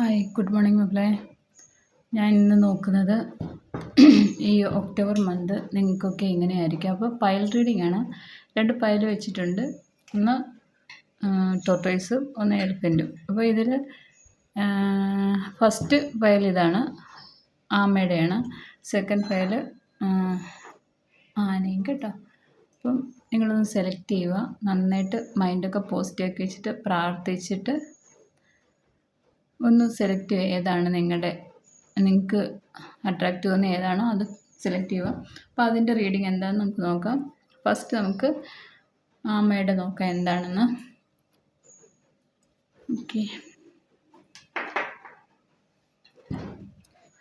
Hi good morning മക്കളെ. ഞാൻ ഇന്ന് നോക്കുന്നത് ഈ ഒക്ടോബർ മന്ത് നിങ്ങൾക്കൊക്കെ എങ്ങനെയായിരിക്കും? അപ്പോൾ പയൽ റീഡിംഗ് ആണ്. രണ്ട് പയൽ വെച്ചിട്ടുണ്ട്. ഒന്ന് ടോട്ടോയ്സും ഒന്ന് എലിഫന്റും അപ്പോൾ ഇതിൽ ഫസ്റ്റ് പയൽ ഇതാണ്. ആമയുടെയാണ്. സെക്കൻഡ് പയൽ ആനയും കേട്ടോ. അപ്പം നിങ്ങളൊന്ന് സെലക്ട് ചെയ്യുക. നന്നായിട്ട് മൈൻഡൊക്കെ പോസിറ്റീവാക്കി വെച്ചിട്ട് പ്രാർത്ഥിച്ചിട്ട് ഒന്ന് സെലക്ട് ഏതാണ് നിങ്ങളുടെ നിങ്ങൾക്ക് അട്രാക്റ്റീവ് എന്ന് ഏതാണോ അത് സെലക്ട് ചെയ്യുക. അപ്പോൾ അതിന്റെ റീഡിങ് എന്താണെന്ന് നമുക്ക് നോക്കാം. ഫസ്റ്റ് നമുക്ക് ആമയുടെ നോക്കാം എന്താണെന്ന്. ഓക്കെ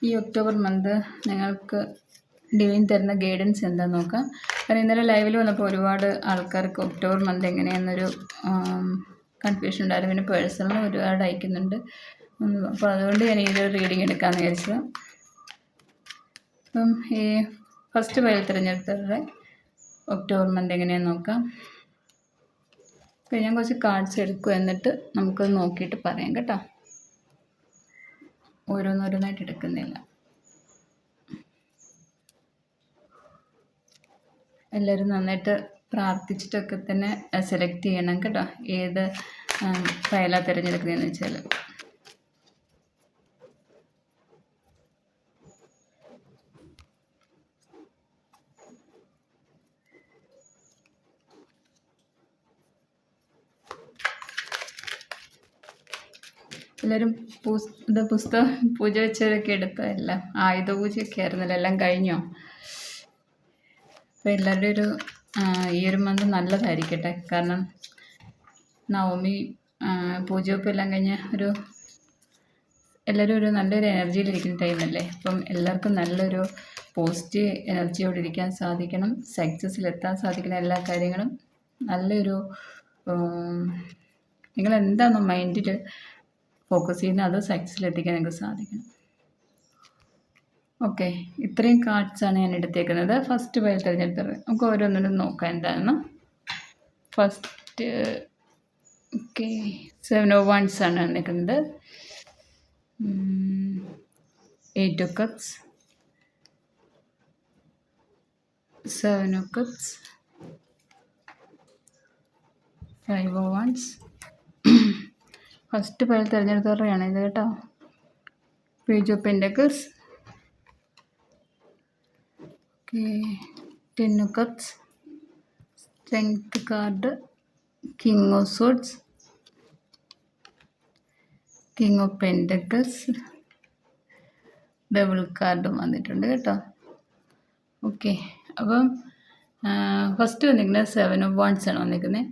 ഈ ഒക്ടോബർ മന്ത് നിങ്ങൾക്ക് ഡിവൈൻ തരുന്ന ഗൈഡൻസ് എന്താണെന്ന് നോക്കാം. കാരണം ഇന്നലെ ലൈവിൽ വന്നപ്പോൾ ഒരുപാട് ആൾക്കാർക്ക് ഒക്ടോബർ മന്ത് എങ്ങനെയെന്നൊരു കൺഫ്യൂഷൻ ഉണ്ടായിരുന്നു. പിന്നെ പേഴ്സണൽ ഒരുപാട് അയക്കുന്നുണ്ട്. അപ്പോൾ അതുകൊണ്ട് ഞാൻ ഈ ഒരു റീഡിങ് എടുക്കാമെന്ന് വിചാരിച്ചത് അപ്പം ഈ ഫസ്റ്റ് വയൽ തിരഞ്ഞെടുത്തവരുടെ ഒക്ടോബർ മന്ത് എങ്ങനെയാണെന്ന് നോക്കാം. അപ്പോൾ ഞാൻ കുറച്ച് കാർഡ്സ് എടുക്കും എന്നിട്ട് നമുക്കത് നോക്കിയിട്ട് പറയാം കേട്ടോ. ഓരോന്നോരോന്നായിട്ട് എടുക്കുന്നില്ല. എല്ലാവരും നന്നായിട്ട് പ്രാർത്ഥിച്ചിട്ടൊക്കെ തന്നെ സെലക്ട് ചെയ്യണം കേട്ടോ. ഏത് ഫയലാണ് തിരഞ്ഞെടുക്കുന്നതെന്ന് വെച്ചാൽ എല്ലാവരും പൂസ് ഇത് പുസ്തകം പൂജ വെച്ചവരൊക്കെ എടുത്തതല്ല ആയുധ പൂജയൊക്കെ ആയിരുന്നല്ലോ എല്ലാം കഴിഞ്ഞോ? അപ്പോൾ എല്ലാവരുടെയും ഒരു ഈ ഒരു മന്ത് നല്ലതായിരിക്കട്ടെ. കാരണം നവമി പൂജയൊക്കെ എല്ലാം കഴിഞ്ഞ ഒരു എല്ലാവരും ഒരു നല്ലൊരു എനർജിയിലിരിക്കുന്ന ടൈമല്ലേ അപ്പം എല്ലാവർക്കും നല്ലൊരു പോസിറ്റീവ് എനർജിയോടെ ഇരിക്കാൻ സാധിക്കണം സക്സസ്സിലെത്താൻ സാധിക്കുന്ന എല്ലാ കാര്യങ്ങളും. നല്ലൊരു നിങ്ങൾ എന്താണോ മൈൻഡിൽ ഫോക്കസ് ചെയ്യുന്ന അത് സക്സസിലെത്തിക്കാൻ നിങ്ങൾക്ക് സാധിക്കണം. ഓക്കെ ഇത്രയും കാർഡ്സാണ് ഞാൻ എടുത്തേക്കുന്നത്. ഫസ്റ്റ് വയൽ തിരഞ്ഞെടുത്തത് നമുക്ക് ഓരോന്നിനും നോക്കാം എന്താണെന്ന്. First okay seven of wands ആണ് നിൽക്കുന്നത് eight of cups seven of cups five of wands first pile തിരഞ്ഞെടുത്തവരുടെയാണ് ഇത് കേട്ടോ. Page of pentacles. Okay. Ten cups. Strength card. King of swords king of pentacles. Double കാർഡും വന്നിട്ടുണ്ട് കേട്ടോ. Okay. അപ്പം first വന്നിരിക്കുന്നത് seven of wands ആണ് വന്നിരിക്കുന്നത്.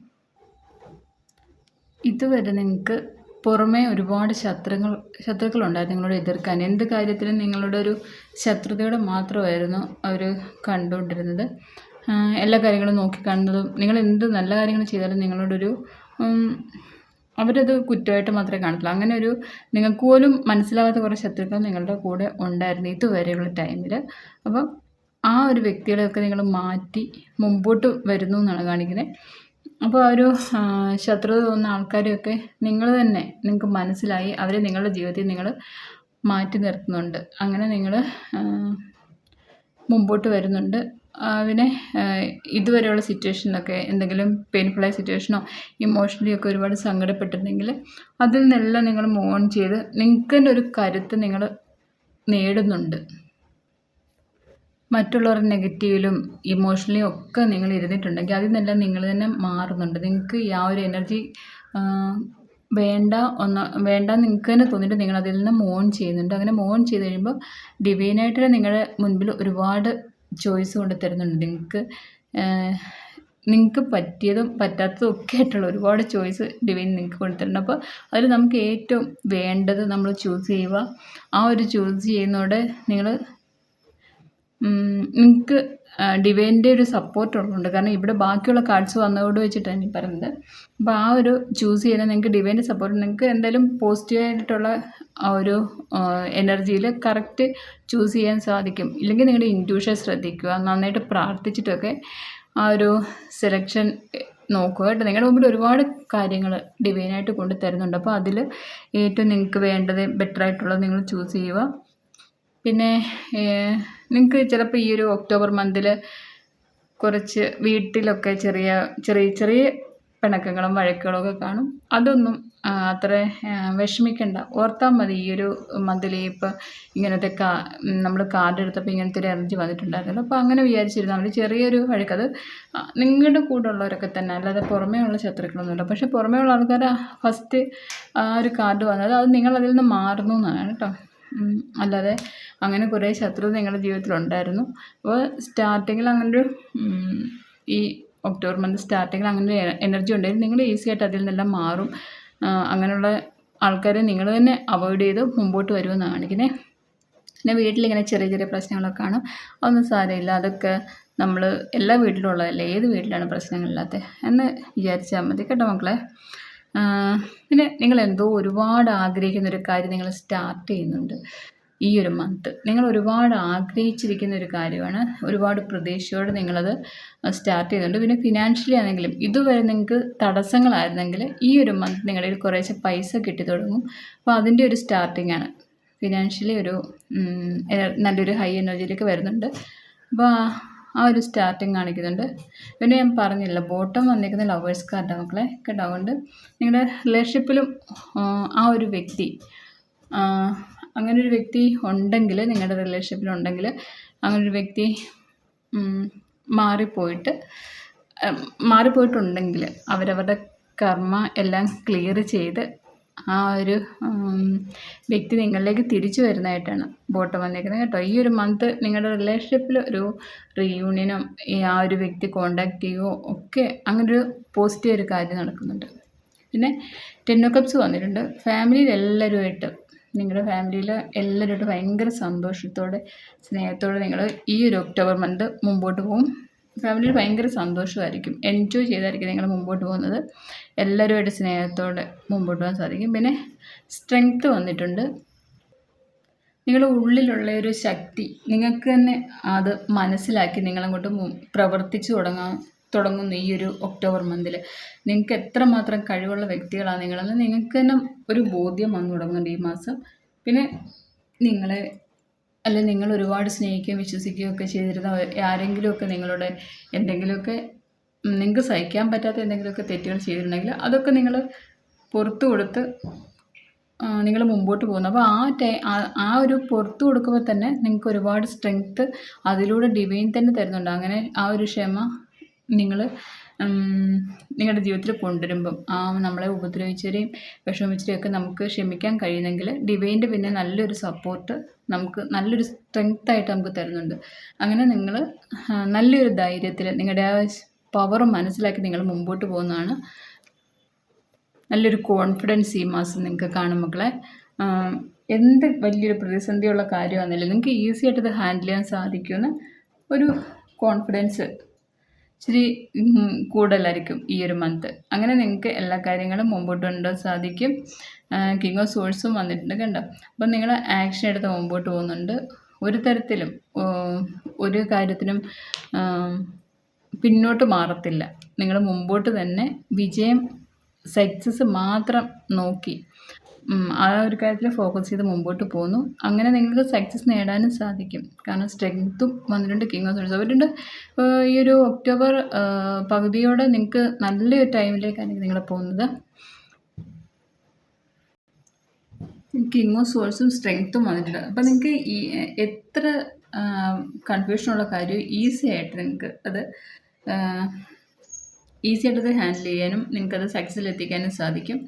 ഇതുവരെ നിങ്ങൾക്ക് പുറമേ ഒരുപാട് ശത്രുക്കൾ ശത്രുക്കളുണ്ടായിരുന്നു നിങ്ങളോട് എതിർക്കാൻ. എന്ത് കാര്യത്തിലും നിങ്ങളുടെ ഒരു ശത്രുതയോടെ മാത്രമായിരുന്നു അവർ കണ്ടുകൊണ്ടിരുന്നത്. എല്ലാ കാര്യങ്ങളും നോക്കിക്കാണുന്നതും നിങ്ങൾ എന്ത് നല്ല കാര്യങ്ങൾ ചെയ്താലും നിങ്ങളോടൊരു അവരത് കുറ്റമായിട്ട് മാത്രമേ കാണത്തുള്ളൂ. അങ്ങനെ ഒരു നിങ്ങൾക്ക് പോലും മനസ്സിലാവാത്ത കുറേ ശത്രുക്കൾ നിങ്ങളുടെ കൂടെ ഉണ്ടായിരുന്നു ഇതുവരെയുള്ള ടൈമിൽ അപ്പം ആ ഒരു വ്യക്തികളെയൊക്കെ നിങ്ങൾ മാറ്റി മുമ്പോട്ട് വരുന്നു എന്നാണ് കാണിക്കുന്നത്. അപ്പോൾ ആ ഒരു ശത്രുത തോന്നുന്ന ആൾക്കാരെയൊക്കെ നിങ്ങൾ തന്നെ നിങ്ങൾക്ക് മനസ്സിലായി അവരെ നിങ്ങളുടെ ജീവിതത്തിൽ നിങ്ങൾ മാറ്റി നിർത്തുന്നുണ്ട്. അങ്ങനെ നിങ്ങൾ മുമ്പോട്ട് വരുന്നുണ്ട്. അവനെ ഇതുവരെയുള്ള സിറ്റുവേഷനിലൊക്കെ എന്തെങ്കിലും പെയിൻഫുള്ളായ സിറ്റുവേഷനോ ഇമോഷണലി ഒക്കെ ഒരുപാട് സങ്കടപ്പെട്ടിരുന്നെങ്കിൽ അതിൽ നിന്നെല്ലാം നിങ്ങൾ മൂവ് ഓൺ ചെയ്ത് നിങ്ങൾക്ക് തന്നെ ഒരു കരുത്ത് നിങ്ങൾ നേടുന്നുണ്ട്. മറ്റുള്ളവരുടെ നെഗറ്റീവിലും ഇമോഷണലിയും ഒക്കെ നിങ്ങൾ ഇരുന്നിട്ടുണ്ടെങ്കിൽ അതിൽ നിന്നെല്ലാം നിങ്ങൾ തന്നെ മാറുന്നുണ്ട്. നിങ്ങൾക്ക് ആ ഒരു എനർജി വേണ്ട ഒന്ന് വേണ്ട നിങ്ങൾക്ക് തന്നെ തോന്നിയിട്ട് നിങ്ങൾ അതിൽ നിന്ന് മോൺ ചെയ്യുന്നുണ്ട്. അങ്ങനെ മോൺ ചെയ്ത് കഴിയുമ്പോൾ ഡിവൈനായിട്ട് നിങ്ങളുടെ മുൻപിൽ ഒരുപാട് ചോയ്സ് കൊണ്ട് തരുന്നുണ്ട്. നിങ്ങൾക്ക് നിങ്ങൾക്ക് പറ്റിയതും പറ്റാത്തതും ഒക്കെ ആയിട്ടുള്ള ഒരുപാട് ചോയ്സ് ഡിവൈൻ നിങ്ങൾക്ക് കൊടുത്തിട്ടുണ്ട് അപ്പോൾ അതിൽ നമുക്ക് ഏറ്റവും വേണ്ടത് നമ്മൾ ചൂസ് ചെയ്യുക. ആ ഒരു ചൂസ് ചെയ്യുന്നതോടെ നിങ്ങൾ നിങ്ങൾക്ക് ഡിവൈന്റെ ഒരു സപ്പോർട്ട് ഉള്ളതുകൊണ്ട് കാരണം ഇവിടെ ബാക്കിയുള്ള കാർഡ്സ് വന്നതോട് വെച്ചിട്ടാണ് ഈ പറയുന്നത്. അപ്പോൾ ആ ഒരു ചൂസ് ചെയ്താൽ നിങ്ങൾക്ക് ഡിവൈന്റെ സപ്പോർട്ട് നിങ്ങൾക്ക് എന്തായാലും പോസിറ്റീവായിട്ടുള്ള ആ ഒരു എനർജിയിൽ കറക്റ്റ് ചൂസ് ചെയ്യാൻ സാധിക്കും. ഇല്ലെങ്കിൽ നിങ്ങളുടെ ഇന്റ്യൂഷൻ ശ്രദ്ധിക്കുക നന്നായിട്ട് പ്രാർത്ഥിച്ചിട്ടൊക്കെ ആ ഒരു സെലക്ഷൻ നോക്കുക കേട്ടോ. നിങ്ങളുടെ മുമ്പിൽ ഒരുപാട് കാര്യങ്ങൾ ഡിവൈനായിട്ട് കൊണ്ട് തരുന്നുണ്ട്. അപ്പോൾ അതിൽ ഏറ്റവും നിങ്ങൾക്ക് വേണ്ടത് ബെറ്റർ ആയിട്ടുള്ളത് നിങ്ങൾ ചൂസ് ചെയ്യുക. പിന്നെ നിങ്ങൾക്ക് ചിലപ്പോൾ ഈ ഒരു ഒക്ടോബർ മന്തിൽ കുറച്ച് വീട്ടിലൊക്കെ ചെറിയ ചെറിയ ചെറിയ പിണക്കങ്ങളും വഴക്കുകളും ഒക്കെ കാണും. അതൊന്നും അത്ര വിഷമിക്കണ്ട. ഓർത്താൽ മതി ഈ ഒരു മന്തിൽ ഇപ്പം ഇങ്ങനത്തെ കാ നമ്മൾ കാർഡ് എടുത്തപ്പോൾ ഇങ്ങനത്തെ ഒരു എനർജി വന്നിട്ടുണ്ടായിരുന്നല്ലോ. അപ്പോൾ അങ്ങനെ വിചാരിച്ചിരുന്നാൽ മതി ചെറിയൊരു വഴക്കത് അത് നിങ്ങളുടെ കൂടെ ഉള്ളവരൊക്കെ തന്നെ അല്ലാതെ പുറമേ ഉള്ള ശത്രുക്കളൊന്നുമില്ല. പക്ഷേ പുറമേ ഉള്ള ആൾക്കാർ ഫസ്റ്റ് ആ ഒരു കാർഡ് വന്നത്. അത് നിങ്ങളതിൽ നിന്ന് മാറുന്നു എന്നാണ് കേട്ടോ. അല്ലാതെ അങ്ങനെ കുറേ ശത്രു നിങ്ങളുടെ ജീവിതത്തിലുണ്ടായിരുന്നു. അപ്പോൾ സ്റ്റാർട്ടിങ്ങിൽ അങ്ങനൊരു ഈ ഒക്ടോബർ മന്ത് സ്റ്റാർട്ടിങ്ങിൽ അങ്ങനെ എനർജി ഉണ്ടായിരുന്നു. നിങ്ങൾ ഈസി ആയിട്ട് അതിൽ നിന്നെല്ലാം മാറും. അങ്ങനെയുള്ള ആൾക്കാരെ നിങ്ങൾ തന്നെ അവോയ്ഡ് ചെയ്ത് മുമ്പോട്ട് വരുമെന്ന് കാണിക്കുന്നത് പിന്നെ വീട്ടിലിങ്ങനെ ചെറിയ ചെറിയ പ്രശ്നങ്ങളൊക്കെ കാണും. അതൊന്നും സാരമില്ല. അതൊക്കെ നമ്മൾ എല്ലാ വീട്ടിലും ഉള്ളതല്ലേ? ഏത് വീട്ടിലാണ് പ്രശ്നങ്ങളില്ലാത്തത് എന്ന് വിചാരിച്ചാൽ മതി കേട്ടോ മക്കളെ. പിന്നെ നിങ്ങൾ എന്തോ ഒരുപാട് ആഗ്രഹിക്കുന്ന ഒരു കാര്യം നിങ്ങൾ സ്റ്റാർട്ട് ചെയ്യുന്നുണ്ട് ഈ ഒരു മന്ത് നിങ്ങൾ ഒരുപാട് ആഗ്രഹിച്ചിരിക്കുന്ന ഒരു കാര്യമാണ്. ഒരുപാട് പ്രതീക്ഷയോടെ നിങ്ങളത് സ്റ്റാർട്ട് ചെയ്യുന്നുണ്ട്. പിന്നെ ഫിനാൻഷ്യലി ആണെങ്കിലും ഇതുവരെ നിങ്ങൾക്ക് തടസ്സങ്ങളായിരുന്നെങ്കിൽ ഈ ഒരു മന്ത് നിങ്ങളുടെ ഒരു കുറേശ്ശെ പൈസ കിട്ടി തുടങ്ങും. അപ്പോൾ അതിന്റെ ഒരു സ്റ്റാർട്ടിംഗ് ആണ്. ഫിനാൻഷ്യലി ഒരു നല്ലൊരു ഹൈ എനർജിയിലേക്ക് വരുന്നുണ്ട്. അപ്പോൾ ആ- ഒരു സ്റ്റാർട്ടിങ് കാണിക്കുന്നുണ്ട്. പിന്നെ ഞാൻ പറഞ്ഞില്ല ബോട്ടം വന്നിരിക്കുന്ന ലവേഴ്സ് കാർഡാണ് മക്കളെ കേട്ടോ? അതുകൊണ്ട് നിങ്ങളുടെ റിലേഷൻഷിപ്പിലും ആ ഒരു വ്യക്തി അങ്ങനെ ഒരു വ്യക്തി ഉണ്ടെങ്കിൽ നിങ്ങളുടെ റിലേഷൻഷിപ്പിൽ ഉണ്ടെങ്കിൽ അങ്ങനെ ഒരു വ്യക്തി മാറിപ്പോയിട്ട് മാറിപ്പോയിട്ടുണ്ടെങ്കിൽ അവരവരുടെ കർമ്മ എല്ലാം ക്ലിയർ ചെയ്ത് ആ ഒരു വ്യക്തി നിങ്ങളിലേക്ക് തിരിച്ചു വരുന്നതായിട്ടാണ് ബോട്ടം വന്നേക്കുന്നത് കേട്ടോ. ഈ ഒരു മന്ത് നിങ്ങളുടെ റിലേഷൻഷിപ്പിൽ ഒരു റീയൂണിയനും ഈ ആ ഒരു വ്യക്തി കോണ്ടാക്ട് ചെയ്യുകയോ ഒക്കെ അങ്ങനൊരു പോസിറ്റീവ് ഒരു കാര്യം നടക്കുന്നുണ്ട്. പിന്നെ ടെന്നോ കപ്സ് വന്നിട്ടുണ്ട്. ഫാമിലിയിൽ എല്ലാവരുമായിട്ട് നിങ്ങളുടെ ഫാമിലിയിൽ എല്ലാവരുമായിട്ട് ഭയങ്കര സന്തോഷത്തോടെ സ്നേഹത്തോടെ നിങ്ങൾ ഈ ഒരു ഒക്ടോബർ മന്ത് മുമ്പോട്ട് പോകും. ഫാമിലിയിൽ ഭയങ്കര സന്തോഷമായിരിക്കും. എൻജോയ് ചെയ്തായിരിക്കും നിങ്ങൾ മുമ്പോട്ട് പോകുന്നത്. എല്ലാവരുമായിട്ട് സ്നേഹത്തോടെ മുമ്പോട്ട് പോകാൻ സാധിക്കും. പിന്നെ സ്ട്രെങ്ത്ത് വന്നിട്ടുണ്ട്. നിങ്ങളുടെ ഉള്ളിലുള്ള ഒരു ശക്തി നിങ്ങൾക്ക് തന്നെ അത് മനസ്സിലാക്കി നിങ്ങളങ്ങോട്ട് പ്രവർത്തിച്ചു തുടങ്ങാൻ തുടങ്ങുന്നു ഈ ഒരു ഒക്ടോബർ മന്തിൽ നിങ്ങൾക്ക് എത്രമാത്രം കഴിവുള്ള വ്യക്തികളാണ് നിങ്ങളെന്ന് നിങ്ങൾക്ക് തന്നെ ഒരു ബോധ്യം വന്നു തുടങ്ങുന്നുണ്ട് ഈ മാസം. പിന്നെ നിങ്ങളെ അല്ലെ നിങ്ങൾ ഒരുപാട് സ്നേഹിക്കുകയും വിശ്വസിക്കുകയും ഒക്കെ ചെയ്തിരുന്ന ആരെങ്കിലുമൊക്കെ നിങ്ങളുടെ എന്തെങ്കിലുമൊക്കെ നിങ്ങൾക്ക് സഹിക്കാൻ പറ്റാത്ത എന്തെങ്കിലുമൊക്കെ തെറ്റുകൾ ചെയ്തിട്ടുണ്ടെങ്കിൽ അതൊക്കെ നിങ്ങൾ പുറത്തു കൊടുത്ത് നിങ്ങൾ മുമ്പോട്ട് പോകുന്നു. അപ്പോൾ ആ ടൈ ആ- ഒരു പുറത്ത് കൊടുക്കുമ്പോൾ തന്നെ നിങ്ങൾക്ക് ഒരുപാട് സ്ട്രെങ്ത്ത് അതിലൂടെ ഡിവൈൻ തന്നെ തരുന്നുണ്ട്. അങ്ങനെ ആ ഒരു ക്ഷമ നിങ്ങൾ നിങ്ങളുടെ ജീവിതത്തിൽ കൊണ്ടുവരുമ്പം ആ നമ്മളെ ഉപദ്രവിച്ചവരെയും വിഷമിച്ചവരെയും ഒക്കെ നമുക്ക് ക്ഷമിക്കാൻ കഴിയുന്നെങ്കിൽ ഡിവൈന്റെ പിന്നെ നല്ലൊരു സപ്പോർട്ട് നമുക്ക് നല്ലൊരു സ്ട്രെങ്ത്തായിട്ട് നമുക്ക് തരുന്നുണ്ട്. അങ്ങനെ നിങ്ങൾ നല്ലൊരു ധൈര്യത്തിൽ നിങ്ങളുടെ ആ പവർ മനസ്സിലാക്കി നിങ്ങൾ മുമ്പോട്ട് പോകുന്നതാണ്. നല്ലൊരു കോൺഫിഡൻസ് ഈ മാസം നിങ്ങൾക്ക് കാണും മക്കളെ. എന്ത് വലിയൊരു പ്രതിസന്ധിയുള്ള കാര്യമാണെന്നില്ല നിങ്ങൾക്ക് ഈസി ആയിട്ട് ഇത് ഹാൻഡിൽ ചെയ്യാൻ സാധിക്കുമെന്ന് ഒരു കോൺഫിഡൻസ് ഇച്ചിരി കൂടുതലായിരിക്കും ഈ ഒരു മന്ത് അങ്ങനെ നിങ്ങൾക്ക് എല്ലാ കാര്യങ്ങളും മുമ്പോട്ട് കൊണ്ടുപോകാൻ സാധിക്കും. കിങ് ഓഫ് സോഴ്സും വന്നിട്ടുണ്ട് കണ്ടോ? അപ്പം നിങ്ങൾ ആക്ഷൻ എടുത്ത് മുമ്പോട്ട് പോകുന്നുണ്ട്. ഒരു തരത്തിലും ഒരു കാര്യത്തിനും പിന്നോട്ട് മാറത്തില്ല. നിങ്ങൾ മുമ്പോട്ട് തന്നെ വിജയം സക്സസ് മാത്രം നോക്കി. ആ ഒരു കാര്യത്തിൽ ഫോക്കസ് ചെയ്ത് മുമ്പോട്ട് പോകുന്നു. അങ്ങനെ നിങ്ങൾക്ക് സക്സസ് നേടാനും സാധിക്കും. കാരണം സ്ട്രെങ്ത്തും വന്നിട്ടുണ്ട് കിങ് ഓഫ് സോൾസ് അവരുണ്ട് ഈ ഒരു ഒക്ടോബർ പകുതിയോടെ നിങ്ങൾക്ക് നല്ലൊരു ടൈമിലേക്കാണ് നിങ്ങൾ പോകുന്നത്. കിങ് ഓഫ് സോൾസും സ്ട്രെങ്ത്തും വന്നിട്ടുണ്ട്. അപ്പം നിങ്ങൾക്ക് ഈ എത്ര കൺഫ്യൂഷനുള്ള കാര്യം ഈസി ആയിട്ട് നിങ്ങൾക്ക് അത് ഈസി ആയിട്ടത് ഹാൻഡിൽ ചെയ്യാനും നിങ്ങൾക്കത് സക്സസ്സിൽ എത്തിക്കാനും സാധിക്കും.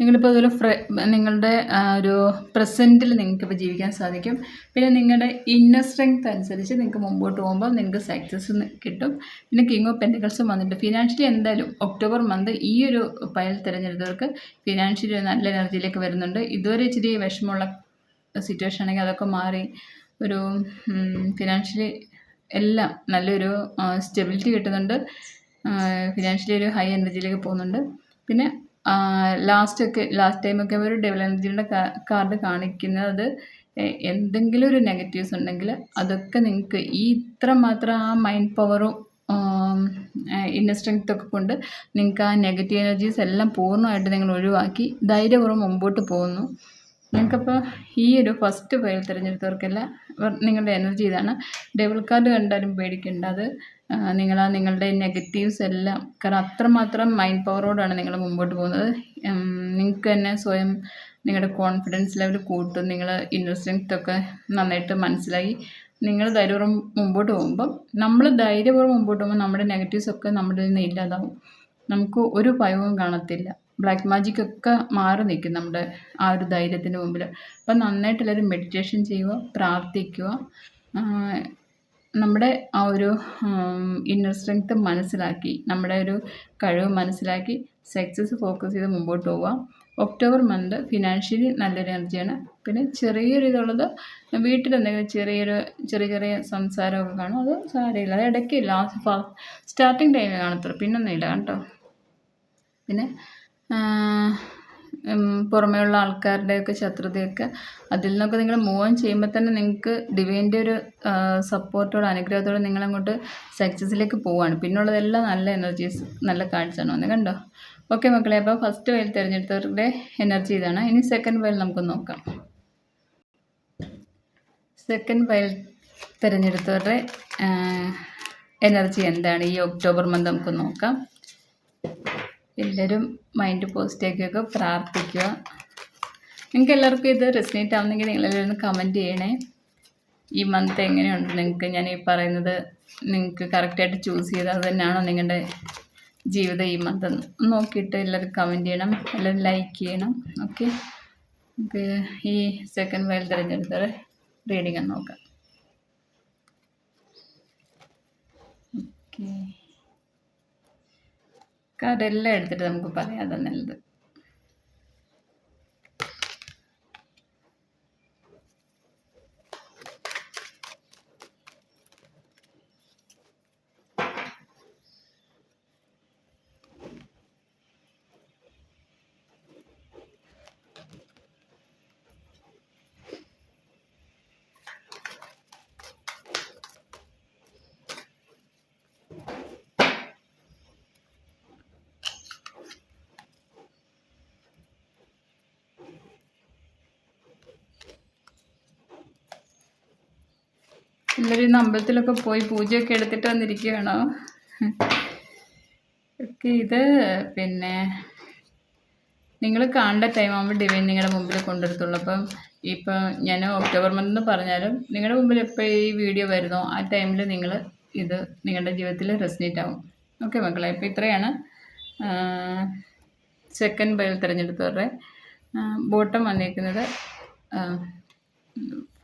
നിങ്ങളിപ്പോൾ അതുപോലെ ഫ്ര നിങ്ങളുടെ ഒരു പ്രസന്റിൽ നിങ്ങൾക്കിപ്പോൾ ജീവിക്കാൻ സാധിക്കും. പിന്നെ നിങ്ങളുടെ ഇന്നർ സ്ട്രെങ്ത് അനുസരിച്ച് നിങ്ങൾക്ക് മുമ്പോട്ട് പോകുമ്പോൾ നിങ്ങൾക്ക് സക്സസ് കിട്ടും. പിന്നെ കിങ് ഓഫ് പെന്റിക്കൽസും വന്നിട്ടുണ്ട്. ഫിനാൻഷ്യലി എന്തായാലും ഒക്ടോബർ മന്ത് ഈ ഒരു പയൽ തിരഞ്ഞെടുത്തവർക്ക് ഫിനാൻഷ്യലി നല്ല എനർജിയിലേക്ക് വരുന്നുണ്ട്. ഇതുവരെ ഇച്ചിരി വിഷമമുള്ള സിറ്റുവേഷൻ ആണെങ്കിൽ അതൊക്കെ മാറി ഒരു ഫിനാൻഷ്യലി എല്ലാം നല്ലൊരു സ്റ്റെബിലിറ്റി കിട്ടുന്നുണ്ട്. ഫിനാൻഷ്യലി ഒരു ഹൈ എനർജിയിലേക്ക് പോകുന്നുണ്ട്. പിന്നെ ലാസ്റ്റ് ഒക്കെ ലാസ്റ്റ് ടൈമൊക്കെ ഒരു ഡെവൽ എനർജിയുടെ കാർഡ് കാണിക്കുന്നത് അത് എന്തെങ്കിലും ഒരു നെഗറ്റീവ്സ് ഉണ്ടെങ്കിൽ അതൊക്കെ നിങ്ങൾക്ക് ഈ ഇത്ര മാത്രം ആ മൈൻഡ് പവറും ഇന്നർ സ്ട്രെങ്ത് ഒക്കെ കൊണ്ട് നിങ്ങൾക്ക് ആ നെഗറ്റീവ് എനർജീസ് എല്ലാം പൂർണമായിട്ട് നിങ്ങൾ ഒഴിവാക്കി ധൈര്യപൂർവം മുമ്പോട്ട് പോകുന്നു. നിങ്ങൾക്കപ്പോൾ ഈ ഒരു ഫസ്റ്റ് ഫയൽ തിരഞ്ഞെടുത്തവർക്കെല്ലാം നിങ്ങളുടെ എനർജി ഇതാണ്. ഡബിൾ കാർഡ് കണ്ടാലും പേടിക്കേണ്ട. അത് നിങ്ങൾ നിങ്ങളുടെ നെഗറ്റീവ്സ് എല്ലാം കാരണം അത്രമാത്രം മൈൻഡ് പവറോടാണ് നിങ്ങൾ മുമ്പോട്ട് പോകുന്നത്. നിങ്ങൾക്ക് തന്നെ സ്വയം നിങ്ങളുടെ കോൺഫിഡൻസ് ലെവൽ കൂട്ടും. നിങ്ങൾ ഇന്നർ സ്ട്രെങ്ത് ഒക്കെ നന്നായിട്ട് മനസ്സിലായി. നിങ്ങൾ ധൈര്യപൂർവം മുമ്പോട്ട് പോകുമ്പം നമ്മൾ ധൈര്യപൂർവം മുമ്പോട്ട് പോകുമ്പോൾ നമ്മുടെ നെഗറ്റീവ്സ് ഒക്കെ നമ്മുടെ നിന്ന് ഇല്ലാതാവും. നമുക്ക് ഒരു ഭയവും കാണത്തില്ല. ബ്ലാക്ക് മാജിക് ഒക്കെ മാറി നിൽക്കും നമ്മുടെ ആ ഒരു ധൈര്യത്തിന്റെ മുമ്പിൽ. അപ്പം നന്നായിട്ട് എല്ലാവരും മെഡിറ്റേഷൻ ചെയ്യുക പ്രാർത്ഥിക്കുക. നമ്മുടെ ആ ഒരു ഇന്നർ സ്ട്രെങ്ത് മനസ്സിലാക്കി നമ്മുടെ ഒരു കഴിവ് മനസ്സിലാക്കി സക്സസ് ഫോക്കസ് ചെയ്ത് മുമ്പോട്ട് പോവുക. ഒക്ടോബർ മന്ത് ഫിനാൻഷ്യലി നല്ലൊരു എനർജിയാണ് പിന്നെ ചെറിയൊരു ഇതുള്ളത് വീട്ടിൽ എന്തെങ്കിലും ചെറിയൊരു ചെറിയ ചെറിയ സംസാരമൊക്കെ കാണും. അത് സാരമില്ല. അത് ഇടയ്ക്ക് ലാസ്റ്റ് സ്റ്റാർട്ടിങ് ടൈമിൽ കാണത്തുള്ളൂ പിന്നൊന്നും ഇല്ല കേട്ടോ. പിന്നെ പുറമേയുള്ള ആൾക്കാരുടെയൊക്കെ ശത്രുതയൊക്കെ അതിൽ നിന്നൊക്കെ നിങ്ങൾ മൂവ് ഓൺ ചെയ്യുമ്പോൾ തന്നെ നിങ്ങൾക്ക് ഡിവൈന്റെ ഒരു സപ്പോർട്ടോടെ അനുഗ്രഹത്തോടെ നിങ്ങളങ്ങോട്ട് സക്സസ്സിലേക്ക് പോവാണ്. പിന്നുള്ളതെല്ലാം നല്ല എനർജീസ് നല്ല കാഴ്ചയാണ്. വന്നത് കണ്ടോ? ഓക്കെ മക്കളെ അപ്പോൾ ഫസ്റ്റ് വെയിൽ തിരഞ്ഞെടുത്തവരുടെ എനർജി ഇതാണ്. ഇനി സെക്കൻഡ് വെയിൽ നമുക്ക് നോക്കാം. സെക്കൻഡ് വെയിൽ തിരഞ്ഞെടുത്തവരുടെ എനർജി എന്താണ്? ഈ ഒക്ടോബർ മന്ത് നമുക്ക് നോക്കാം. എല്ലാവരും മൈൻഡ് പോസിറ്റീവൊക്കെ പ്രാർത്ഥിക്കുക. നിങ്ങൾക്ക് എല്ലാവർക്കും ഇത് റെസിനേറ്റ് ആവുന്നെങ്കിൽ നിങ്ങളെല്ലാവരും കമന്റ് ചെയ്യണേ. ഈ മന്ത് എങ്ങനെയുണ്ട്? നിങ്ങൾക്ക് ഞാൻ ഈ പറയുന്നത് നിങ്ങൾക്ക് കറക്റ്റായിട്ട് ചൂസ് ചെയ്ത് അത് തന്നെയാണോ നിങ്ങളുടെ ജീവിതം ഈ മന്ത് നോക്കിയിട്ട് എല്ലാവരും കമന്റ് ചെയ്യണം. എല്ലാവരും ലൈക്ക് ചെയ്യണം. ഓക്കെ നമുക്ക് ഈ സെക്കൻഡ് വയൽ തിരഞ്ഞെടുത്തവരെ റീഡിങ് നോക്കാം. ഓക്കെ അതെല്ലാം എടുത്തിട്ട് നമുക്ക് പറയാതെ നല്ലത്. എല്ലാവരും അമ്പലത്തിലൊക്കെ പോയി പൂജയൊക്കെ എടുത്തിട്ട് വന്നിരിക്കുകയാണോ? ഓക്കെ ഇത് പിന്നെ നിങ്ങൾ കാണേണ്ട ടൈം ആകുമ്പോൾ ഡിവൈൻ നിങ്ങളുടെ മുമ്പിൽ കൊണ്ടുവരത്തുള്ളൂ. അപ്പം ഇപ്പം ഞാൻ ഒക്ടോബർ മന്ത് എന്ന് പറഞ്ഞാലും നിങ്ങളുടെ മുമ്പിൽ എപ്പോൾ ഈ വീഡിയോ വരുന്നോ ആ ടൈമിൽ നിങ്ങൾ ഇത് നിങ്ങളുടെ ജീവിതത്തിൽ റെസിനേറ്റ് ആവും. ഓക്കെ മക്കളെ ഇപ്പോൾ ഇത്രയാണ്. സെക്കൻഡ് ബയൽ തിരഞ്ഞെടുത്തവരുടെ ബോട്ടം വന്നിരിക്കുന്നത്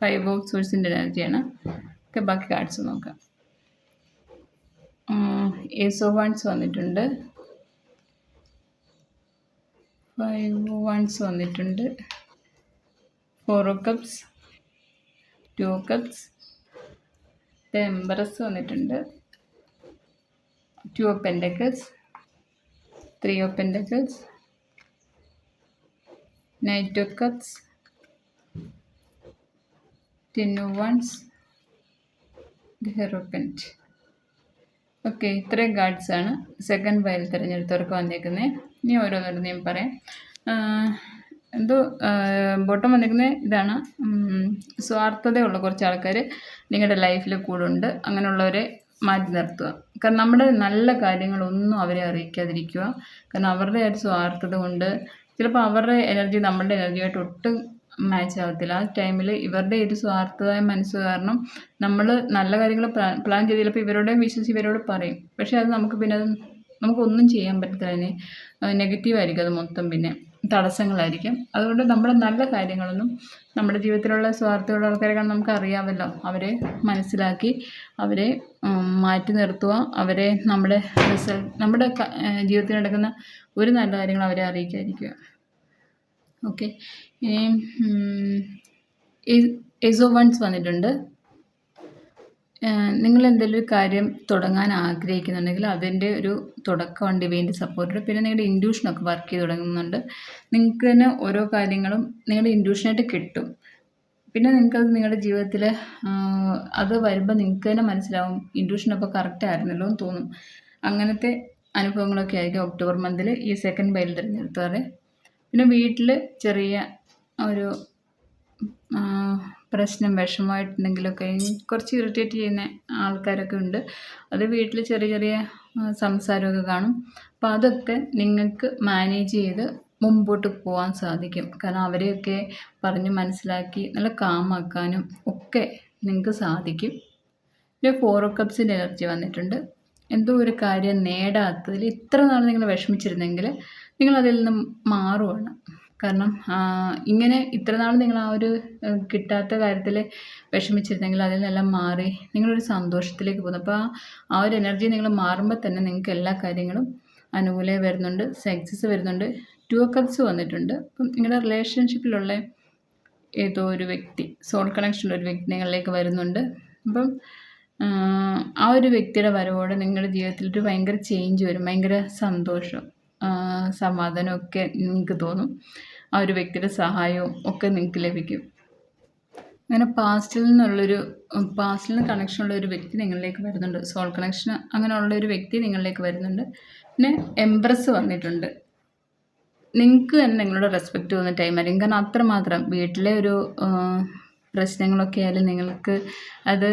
ഫൈവ് ഓഫ് സോഴ്സിന്റെ എനർജിയാണ് ഒക്കെ ബാക്കി കാർഡ്സ് നോക്കാം. എസോ വൺസ് വന്നിട്ടുണ്ട്. ഫൈവ് വൺസ് വന്നിട്ടുണ്ട്. Four cups two cups temperance വന്നിട്ടുണ്ട്. Two of three of knight of cups ten wands hierophant okay ഇത്രയും കാർഡ്സാണ് സെക്കൻഡ് ഫയൽ തിരഞ്ഞെടുത്തവർക്ക് വന്നേക്കുന്നത് ഇനി ഓരോന്നോരോന്ന് ഞാൻ പറയാം. എന്തോ ബോട്ടം വന്നിരിക്കുന്നത് ഇതാണ്. സ്വാർത്ഥതയുള്ള കുറച്ച് ആൾക്കാർ നിങ്ങളുടെ ലൈഫിൽ കൂടെ ഉണ്ട് അങ്ങനെയുള്ളവരെ മാറ്റി നിർത്തുക. കാരണം നമ്മുടെ നല്ല കാര്യങ്ങളൊന്നും അവരെ അറിയിക്കാതിരിക്കുക. കാരണം അവരുടെ ഒരു സ്വാർത്ഥത കൊണ്ട് ചിലപ്പോൾ അവരുടെ എനർജി നമ്മളുടെ എനർജിയായിട്ട് ഒട്ടും മാച്ച് ആവത്തില്ല. ആ ടൈമിൽ ഇവരുടെ ഒരു സ്വാർത്ഥമായ മനസ്സ് കാരണം നമ്മൾ നല്ല കാര്യങ്ങൾ പ്ലാൻ ചെയ്ത് ചിലപ്പോൾ ഇവരോടും വിശ്വസിച്ച് ഇവരോട് പറയും. പക്ഷേ അത് നമുക്ക് പിന്നെ നമുക്കൊന്നും ചെയ്യാൻ പറ്റത്തില്ല. അതിന് നെഗറ്റീവായിരിക്കും അത് മൊത്തം പിന്നെ. തടസ്സങ്ങളായിരിക്കും. അതുകൊണ്ട് നമ്മുടെ നല്ല കാര്യങ്ങളൊന്നും നമ്മുടെ ജീവിതത്തിലുള്ള സ്വാർത്ഥമുള്ള ആൾക്കാരെ നമുക്ക് അറിയാമല്ലോ. അവരെ മനസ്സിലാക്കി അവരെ മാറ്റി നിർത്തുക അവരെ നമ്മുടെ റിസൾട്ട് നമ്മുടെ ജീവിതത്തിൽ നടക്കുന്ന ഒരു നല്ല കാര്യങ്ങൾ അവരെ അറിയിക്കാതിരിക്കുക. ഓക്കെ. എസോ വൺസ് വന്നിട്ടുണ്ട്. നിങ്ങൾ എന്തെങ്കിലും ഒരു കാര്യം തുടങ്ങാൻ ആഗ്രഹിക്കുന്നുണ്ടെങ്കിൽ അതിന്റെ ഒരു തുടക്കമുണ്ട് ഇവന്റെ സപ്പോർട്ട് പിന്നെ നിങ്ങളുടെ ഇൻഡ്യൂഷനൊക്കെ വർക്ക് ചെയ്ത് തുടങ്ങുന്നുണ്ട്. നിങ്ങൾക്ക് തന്നെ ഓരോ കാര്യങ്ങളും നിങ്ങളുടെ ഇൻഡ്യൂഷനായിട്ട് കിട്ടും. പിന്നെ നിങ്ങൾക്കത് നിങ്ങളുടെ ജീവിതത്തിൽ അത് വരുമ്പോൾ നിങ്ങൾക്ക് തന്നെ മനസ്സിലാവും ഇൻഡ്യൂഷൻ കറക്റ്റ് ആയിരുന്നല്ലോ എന്ന് തോന്നും. അങ്ങനത്തെ അനുഭവങ്ങളൊക്കെ ആയിരിക്കും ഒക്ടോബർ മന്തിൽ ഈ സെക്കൻഡ് ബൈൽ തിരഞ്ഞെടുത്തവരെ പിന്നെ വീട്ടിൽ ചെറിയ ഒരു പ്രശ്നം വിഷമമായിട്ടുണ്ടെങ്കിലൊക്കെ കുറച്ച് ഇറിറ്റേറ്റ് ചെയ്യുന്ന ആൾക്കാരൊക്കെ ഉണ്ട്. അത് വീട്ടിൽ ചെറിയ ചെറിയ സംസാരമൊക്കെ കാണും. അപ്പോൾ അതൊക്കെ നിങ്ങൾക്ക് മാനേജ് ചെയ്ത് മുമ്പോട്ട് പോകാൻ സാധിക്കും. കാരണം അവരെയൊക്കെ പറഞ്ഞ് മനസ്സിലാക്കി നല്ല കാമാക്കാനും ഒക്കെ നിങ്ങൾക്ക് സാധിക്കും. പിന്നെ ഫോർ കപ്സിന്റെ എനർജി വന്നിട്ടുണ്ട്. എന്തോ ഒരു കാര്യം നേടാത്തതിൽ ഇത്ര നാൾ നിങ്ങൾ വിഷമിച്ചിരുന്നെങ്കിൽ നിങ്ങൾ അതിൽ നിന്നും മാറുവാണ്. കാരണം ഇങ്ങനെ ഇത്ര നാൾ നിങ്ങൾ ആ ഒരു കിട്ടാത്ത കാര്യത്തിൽ വിഷമിച്ചിരുന്നെങ്കിൽ അതിൽ നിന്നെല്ലാം മാറി നിങ്ങളൊരു സന്തോഷത്തിലേക്ക് പോകുന്നു. അപ്പോൾ ആ ഒരു എനർജി നിങ്ങൾ മാറുമ്പോൾ തന്നെ നിങ്ങൾക്ക് എല്ലാ കാര്യങ്ങളും അനുകൂലം വരുന്നുണ്ട്. സക്സസ് വരുന്നുണ്ട്. ടു കപ്സ് വന്നിട്ടുണ്ട്. അപ്പം നിങ്ങളുടെ റിലേഷൻഷിപ്പിലുള്ള ഏതോ ഒരു വ്യക്തി സോൾ കണക്ഷനുള്ള ഒരു വ്യക്തി നിങ്ങളിലേക്ക് വരുന്നുണ്ട്. അപ്പം ആ ഒരു വ്യക്തിയുടെ വരവോടെ നിങ്ങളുടെ ജീവിതത്തിൽ ഒരു ഭയങ്കര ചേഞ്ച് വരും ഭയങ്കര സന്തോഷം സമാധാനമൊക്കെ നിങ്ങൾക്ക് തോന്നും. ആ ഒരു വ്യക്തിയുടെ സഹായവും ഒക്കെ നിങ്ങൾക്ക് ലഭിക്കും. അങ്ങനെ പാസ്റ്റിൽ നിന്നുള്ളൊരു പാസ്റ്റിൽ നിന്ന് കണക്ഷനുള്ള ഒരു വ്യക്തി നിങ്ങളിലേക്ക് വരുന്നുണ്ട്. സോൾ കണക്ഷൻ അങ്ങനെയുള്ള ഒരു വ്യക്തി നിങ്ങളിലേക്ക് വരുന്നുണ്ട്. പിന്നെ എംപ്രസ് വന്നിട്ടുണ്ട്. നിങ്ങൾക്ക് തന്നെ നിങ്ങളുടെ റെസ്പെക്റ്റ് തോന്നുന്ന ടൈമായിരിക്കും കാരണം അത്രമാത്രം വീട്ടിലെ ഒരു പ്രശ്നങ്ങളൊക്കെ ആയാലും നിങ്ങൾക്ക് അത്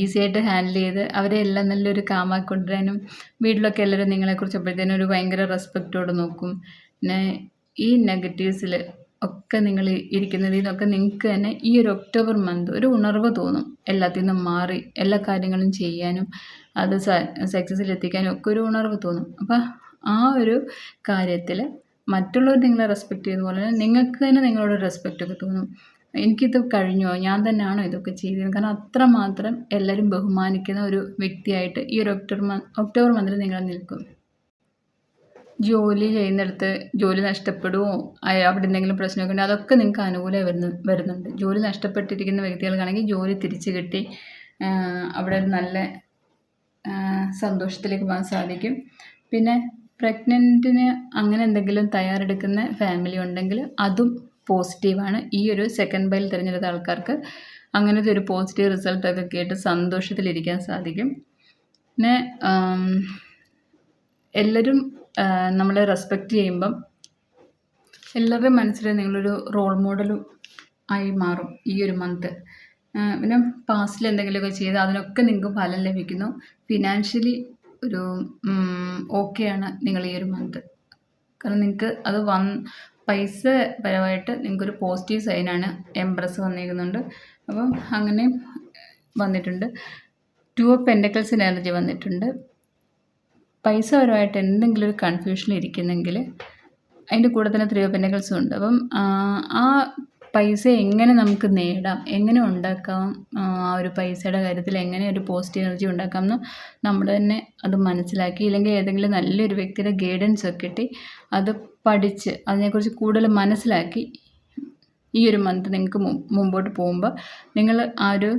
ഈസി ആയിട്ട് ഹാൻഡിൽ ചെയ്ത് അവരെ എല്ലാം നല്ലൊരു കാമാക്കി കൊണ്ടുവരാനും വീട്ടിലൊക്കെ എല്ലാവരും നിങ്ങളെക്കുറിച്ച് അപ്പോഴത്തേനും ഒരു ഭയങ്കര റെസ്പെക്റ്റോടെ നോക്കും. പിന്നെ ഈ നെഗറ്റീവ്സിൽ ഒക്കെ നിങ്ങൾ ഇരിക്കുന്നതിൽ നിന്നൊക്കെ നിങ്ങൾക്ക് തന്നെ ഈ ഒരു ഒക്ടോബർ മന്ത് ഒരു ഉണർവ് തോന്നും. എല്ലാത്തിൽ നിന്നും മാറി എല്ലാ കാര്യങ്ങളും ചെയ്യാനും അത് സക്സസ്സിൽ എത്തിക്കാനും ഒക്കെ ഒരു ഉണർവ് തോന്നും. അപ്പോൾ ആ ഒരു കാര്യത്തിൽ മറ്റുള്ളവർ നിങ്ങളെ റെസ്പെക്റ്റ് ചെയ്യുന്ന പോലെ തന്നെ നിങ്ങൾക്ക് തന്നെ നിങ്ങളോട് റെസ്പെക്റ്റ് ഒക്കെ തോന്നും. എനിക്കിത് കഴിഞ്ഞോ? ഞാൻ തന്നെയാണോ ഇതൊക്കെ ചെയ്തത്? കാരണം അത്രമാത്രം എല്ലാവരും ബഹുമാനിക്കുന്ന ഒരു വ്യക്തിയായിട്ട് ഈ ഒരു ഒക്ടോബർ മന്ത് ഒക്ടോബർ മന്തിൽ നിങ്ങൾ നിൽക്കും. ജോലി ചെയ്യുന്നിടത്ത് ജോലി നഷ്ടപ്പെടുമോ അവിടെ എന്തെങ്കിലും പ്രശ്നമൊക്കെ ഉണ്ടോ? അതൊക്കെ നിങ്ങൾക്ക് അനുകൂലമായി വരുന്ന വരുന്നുണ്ട്. ജോലി നഷ്ടപ്പെട്ടിരിക്കുന്ന വ്യക്തികൾക്കാണെങ്കിൽ ജോലി തിരിച്ചു കിട്ടി അവിടെ ഒരു നല്ല സന്തോഷത്തിലേക്ക് പോകാൻ സാധിക്കും. പിന്നെ പ്രഗ്നന്റിന് അങ്ങനെ എന്തെങ്കിലും തയ്യാറെടുക്കുന്ന ഫാമിലി ഉണ്ടെങ്കിൽ അതും പോസിറ്റീവാണ്. ഈ ഒരു സെക്കൻഡ് ബൈൽ തിരഞ്ഞെടുത്ത ആൾക്കാർക്ക് അങ്ങനത്തെ ഒരു പോസിറ്റീവ് റിസൾട്ടൊക്കെ കേട്ട് സന്തോഷത്തിലിരിക്കാൻ സാധിക്കും. പിന്നെ എല്ലാവരും നമ്മളെ റെസ്പെക്റ്റ് ചെയ്യുമ്പം എല്ലാവരുടെയും മനസ്സിൽ നിങ്ങളൊരു റോൾ മോഡലും ആയി മാറും ഈ ഒരു മന്ത് പിന്നെ പാസ്റ്റിൽ എന്തെങ്കിലുമൊക്കെ ചെയ്ത് അതിനൊക്കെ നിങ്ങൾക്ക് ഫലം ലഭിക്കുന്നു. ഫിനാൻഷ്യലി ഒരു ഓക്കെയാണ് നിങ്ങൾ ഈ ഒരു മന്ത് കാരണം നിങ്ങൾക്ക് അത് വന്ന് പൈസ പരമായിട്ട് നിങ്ങൾക്കൊരു പോസിറ്റീവ് സൈനാണ് എംപ്രസ് വന്നിരിക്കുന്നുണ്ട്. അപ്പം അങ്ങനെ വന്നിട്ടുണ്ട്. ടു ഓഫ് പെൻഡക്കൽസിന് എനർജി വന്നിട്ടുണ്ട്. പൈസ പൈസപരമായിട്ട് എന്തെങ്കിലും ഒരു കൺഫ്യൂഷൻ ഇരിക്കുന്നെങ്കിൽ അതിന്റെ കൂടെ തന്നെ ത്രീ ഓഫ് പെൻഡക്കൽസും ഉണ്ട്. അപ്പം ആ പൈസ എങ്ങനെ നമുക്ക് നേടാം? എങ്ങനെ ഉണ്ടാക്കാം? ആ ഒരു പൈസയുടെ കാര്യത്തിൽ എങ്ങനെ ഒരു പോസിറ്റീവ് എനർജി ഉണ്ടാക്കാം എന്ന് നമ്മൾ തന്നെ അത് മനസ്സിലാക്കി ഇല്ലെങ്കിൽ ഏതെങ്കിലും നല്ലൊരു വ്യക്തിയുടെ ഗൈഡൻസ് ഒക്കെ കിട്ടി അത് പഠിച്ച് അതിനെക്കുറിച്ച് കൂടുതൽ മനസ്സിലാക്കി ഈ ഒരു മന്ത് നിങ്ങൾക്ക് മുമ്പോട്ട് പോകുമ്പോൾ നിങ്ങൾ ആ ഒരു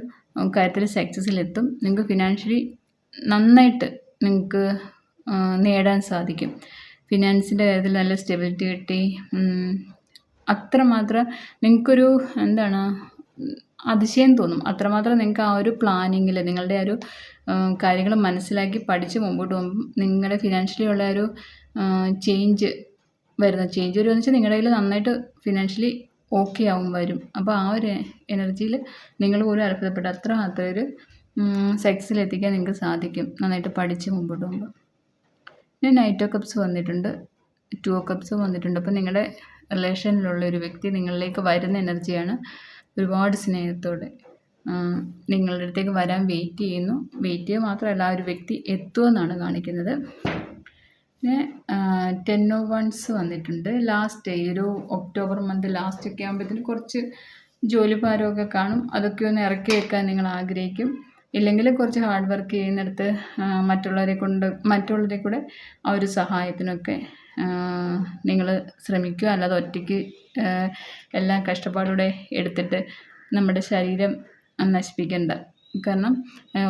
കാര്യത്തിൽ സക്സസ്സിലെത്തും നിങ്ങൾക്ക് ഫിനാൻഷ്യലി നന്നായിട്ട് നിങ്ങൾക്ക് നേടാൻ സാധിക്കും. ഫിനാൻസിന്റെ കാര്യത്തിൽ നല്ല സ്റ്റെബിലിറ്റി കിട്ടി. അത്രമാത്രം നിങ്ങൾക്കൊരു എന്താണ് അതിശയം തോന്നും. അത്രമാത്രം നിങ്ങൾക്ക് ആ ഒരു പ്ലാനിങ്ങിൽ നിങ്ങളുടെ ആ ഒരു കാര്യങ്ങൾ മനസ്സിലാക്കി പഠിച്ച് മുമ്പോട്ട് പോകുമ്പം നിങ്ങളുടെ ഫിനാൻഷ്യലി ഉള്ള ഒരു ചേഞ്ച് വരുന്ന ചേഞ്ച് വരുമെന്ന് വെച്ചാൽ നിങ്ങളുടെ കയ്യിൽ നന്നായിട്ട് ഫിനാൻഷ്യലി ഓക്കെ ആവും വരും. അപ്പോൾ ആ ഒരു എനർജിയിൽ നിങ്ങൾ പോലും അത്ഭുതപ്പെട്ട അത്ര മാത്രം ഒരു സെക്സിലെത്തിക്കാൻ നിങ്ങൾക്ക് സാധിക്കും നന്നായിട്ട് പഠിച്ച് മുമ്പോട്ട് പോകുമ്പോൾ പിന്നെ നൈറ്റ് കപ്സ് വന്നിട്ടുണ്ട് ടു കപ്സ് വന്നിട്ടുണ്ട്. അപ്പോൾ നിങ്ങളുടെ റിലേഷനിലുള്ള ഒരു വ്യക്തി നിങ്ങളിലേക്ക് വരുന്ന എനർജിയാണ്. ഒരുപാട് സ്നേഹത്തോടെ നിങ്ങളുടെ അടുത്തേക്ക് വരാൻ വെയിറ്റ് ചെയ്യുന്നു. വെയിറ്റ് ചെയ്യുക മാത്രമല്ല ആ ഒരു വ്യക്തി എത്തുമെന്നാണ് കാണിക്കുന്നത്. പിന്നെ ടെൻ ഓ വൺസ് വന്നിട്ടുണ്ട്. ലാസ്റ്റ് ഈ ഒരു ഒക്ടോബർ മന്ത് ലാസ്റ്റ് ഒക്കെ ആകുമ്പോഴത്തേന് കുറച്ച് ജോലിഭാരമൊക്കെ കാണും. അതൊക്കെ ഒന്ന് ഇറക്കി വെക്കാൻ നിങ്ങൾ ആഗ്രഹിക്കും. ഇല്ലെങ്കിൽ കുറച്ച് ഹാർഡ് വർക്ക് ചെയ്യുന്നിടത്ത് മറ്റുള്ളവരെ കൊണ്ട് മറ്റുള്ളവരെ കൂടെ ആ ഒരു സഹായത്തിനൊക്കെ നിങ്ങൾ ശ്രമിക്കുക. അല്ലാതെ ഒറ്റയ്ക്ക് എല്ലാം കഷ്ടപ്പാടൂടെ എടുത്തിട്ട് നമ്മുടെ ശരീരം നശിപ്പിക്കേണ്ട. കാരണം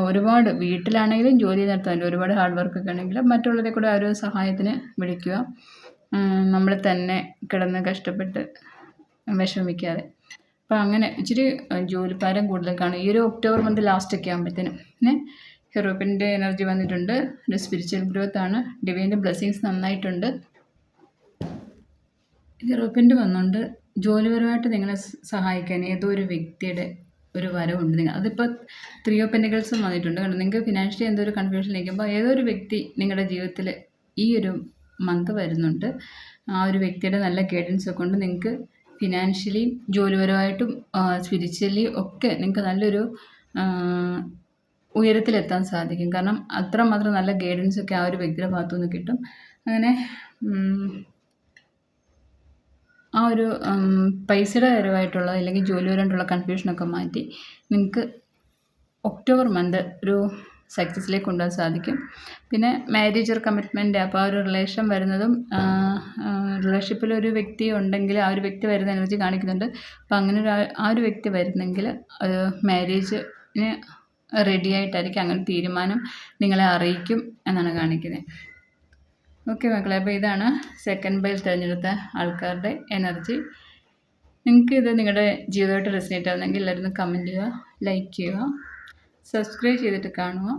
ഒരുപാട് വീട്ടിലാണെങ്കിലും ജോലി നടത്താൻ ഒരുപാട് ഹാർഡ് വർക്ക് ഒക്കെ ആണെങ്കിലും മറ്റുള്ളവരെ കൂടെ ഒരു സഹായത്തിന് വിളിക്കുക. നമ്മൾ തന്നെ കിടന്ന് കഷ്ടപ്പെട്ട് വിഷമിക്കാതെ. അപ്പോൾ അങ്ങനെ ഇച്ചിരി ജോലി ജോലിഭാരം കൂടുതൽ കാണും. ഈ ഒരു ഒക്ടോബർ മന്ത് ലാസ്റ്റ് ഒക്കെ ആകുമ്പോഴത്തേനും പിന്നെ ഹെറോപ്പിന്റെ എനർജി വന്നിട്ടുണ്ട്. ഒരു സ്പിരിച്വൽ ഗ്രോത്ത് ആണ്. ഡിവൈന്റെ ബ്ലെസ്സിങ്സ് നന്നായിട്ടുണ്ട്. ഹെറോപ്പിന്റെ വന്നുകൊണ്ട് ജോലിപരമായിട്ട് നിങ്ങളെ സഹായിക്കാൻ ഏതോ ഒരു വ്യക്തിയുടെ ഒരു വരവുണ്ട് നിങ്ങൾ അതിപ്പോൾ ത്രീ ഓഫ് പെൻഡിക്കൽസും വന്നിട്ടുണ്ട് കാരണം നിങ്ങൾക്ക് ഫിനാൻഷ്യലി എന്തോ ഒരു കൺഫ്യൂഷൻ നിൽക്കുമ്പോൾ ഏതോ ഒരു വ്യക്തി നിങ്ങളുടെ ജീവിതത്തിൽ ഈ ഒരു മന്ത് വരുന്നുണ്ട്. ആ ഒരു വ്യക്തിയുടെ നല്ല ഗൈഡൻസ് കൊണ്ട് നിങ്ങൾക്ക് ഫിനാൻഷ്യലി ജോലിപരമായിട്ടും സ്പിരിച്വലി ഒക്കെ നിങ്ങൾക്ക് നല്ലൊരു ഉയരത്തിലെത്താൻ സാധിക്കും. കാരണം അത്രമാത്രം നല്ല ഗൈഡൻസ് ഒക്കെ ആ ഒരു വ്യക്തിയുടെ ഭാഗത്തു നിന്ന് കിട്ടും. അങ്ങനെ ആ ഒരു പൈസയുടെ കാര്യമായിട്ടുള്ള അല്ലെങ്കിൽ ജോലിപരമായിട്ടുള്ള കൺഫ്യൂഷനൊക്കെ മാറ്റി നിങ്ങൾക്ക് ഒക്ടോബർ മന്ത് ഒരു സക്സസ്സിലേക്ക് കൊണ്ടുപോകാൻ സാധിക്കും. പിന്നെ മാരേജ് ഒരു കമ്മിറ്റ്മെന്റ് അപ്പോൾ ആ ഒരു റിലേഷൻ വരുന്നതും റിലേഷൻഷിപ്പിൽ ഒരു വ്യക്തി ഉണ്ടെങ്കിൽ ആ ഒരു വ്യക്തി വരുന്ന എനർജി കാണിക്കുന്നുണ്ട്. അപ്പോൾ അങ്ങനെ ഒരു ആ ഒരു വ്യക്തി വരുന്നെങ്കിൽ മാരേജിന് റെഡി ആയിട്ടായിരിക്കും. അങ്ങനെ തീരുമാനം നിങ്ങളെ അറിയിക്കും എന്നാണ് കാണിക്കുന്നത് ഓക്കെ മക്കളെ അപ്പോൾ ഇതാണ് സെക്കൻഡ് ബൈൽ തിരഞ്ഞെടുത്ത ആൾക്കാരുടെ എനർജി നിങ്ങൾക്ക് ഇത് നിങ്ങളുടെ ജീവിതമായിട്ട് റെസിനേറ്റ് ആവുന്നെങ്കിൽ എല്ലാവരും കമന്റ് ചെയ്യുക ലൈക്ക് ചെയ്യുക സബ്സ്ക്രൈബ് ചെയ്തിട്ട് കാണുക.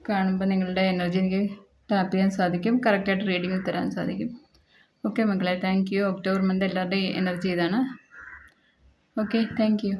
കാണുമ്പോൾ നിങ്ങളുടെ എനർജി എനിക്ക് ടാപ്പ് ചെയ്യാൻ സാധിക്കും കറക്റ്റായിട്ട് റീഡിങ് തരാൻ സാധിക്കും. ഓക്കെ മക്കളെ താങ്ക് യു ഒക്ടോബർ മന്ത് എല്ലാവരുടെയും എനർജി ഇതാണ്. Okay thank you